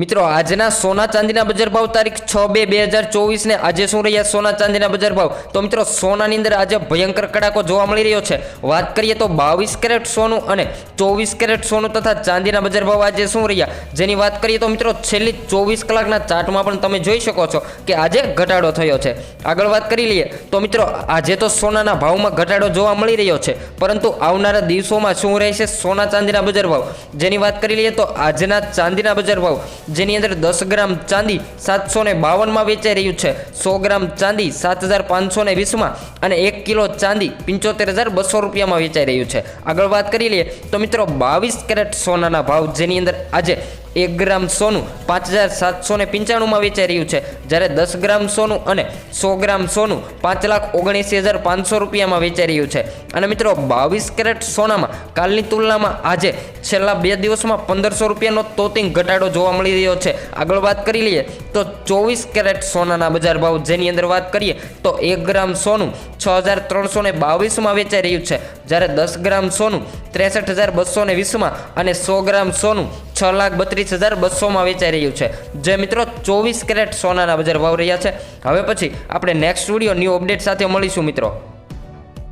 મિત્રો, આજના સોના ચાંદીના બજાર ભાવ તારીખ છ બે બે હજાર ચોવીસને આજે શું રહ્યા સોના ચાંદીના બજાર ભાવ? તો મિત્રો, સોનાની અંદર આજે ભયંકર કડાકો જોવા મળી રહ્યો છે. વાત કરીએ તો બાવીસ કેરેટ સોનું અને ચોવીસ કેરેટ સોનું તથા ચાંદીના બજાર ભાવ આજે શું રહ્યા? જેની વાત કરીએ તો મિત્રો, છેલ્લી ચોવીસ કલાકના ચાર્ટમાં પણ તમે જોઈ શકો છો કે આજે ઘટાડો થયો છે. આગળ વાત કરી લઈએ તો મિત્રો, આજે તો સોનાના ભાવમાં ઘટાડો જોવા મળી રહ્યો છે. પરંતુ આવનારા દિવસોમાં શું રહેશે સોના ચાંદીના બજાર ભાવ? જેની વાત કરી લઈએ તો આજના ચાંદીના બજાર ભાવ જેની અંદર દસ ગ્રામ ચાંદી સાતસો ને બાવનમાં વેચાઈ રહ્યું છે. સો ગ્રામ ચાંદી સાત હજાર પાંચસો ને વીસમાં અને એક કિલો ચાંદી પંચોતેર હજાર બસો રૂપિયામાં વેચાઈ રહ્યું છે. આગળ વાત કરી લઈએ તો મિત્રો બાવીસ કેરેટ સોનાના ભાવ જેની અંદર આજે એક ગ્રામ સોનું પાંચ હજાર સાતસો ને પંચાણુંમાં વેચાઈ રહ્યું છે. જ્યારે દસ ગ્રામ સોનું અને સો ગ્રામ સોનું પાંચ લાખ ઓગણીસી હજાર પાંચસો રૂપિયામાં વેચાઈ રહ્યું છે. અને મિત્રો, બાવીસ કેરેટ સોનામાં કાલની તુલનામાં આજે છેલ્લા બે દિવસમાં પંદરસો રૂપિયાનો તોતિંગ ઘટાડો જોવા મળી રહ્યો છે. આગળ વાત કરી લઈએ. તો ચોવીસ કેરેટ સોનાના બજાર ભાવ જેની અંદર વાત કરીએ તો એક ગ્રામ સોનું છ હજાર ત્રણસો ને બાવીસમાં વેચાઈ રહ્યું છે. જ્યારે દસ ગ્રામ સોનું ત્રેસઠ હજાર બસો ને વીસમાં અને સો ગ્રામ સોનું છ લાખ બત્રીસ હજાર બસોમાં વેચાઈ રહ્યું છે. જે મિત્રો ચોવીસ કેરેટ સોનાના બજાર ભાવ રહ્યા છે. હવે પછી આપણે નેક્સ્ટ વીડિયો ન્યૂ અપડેટ સાથે મળીશું મિત્રો.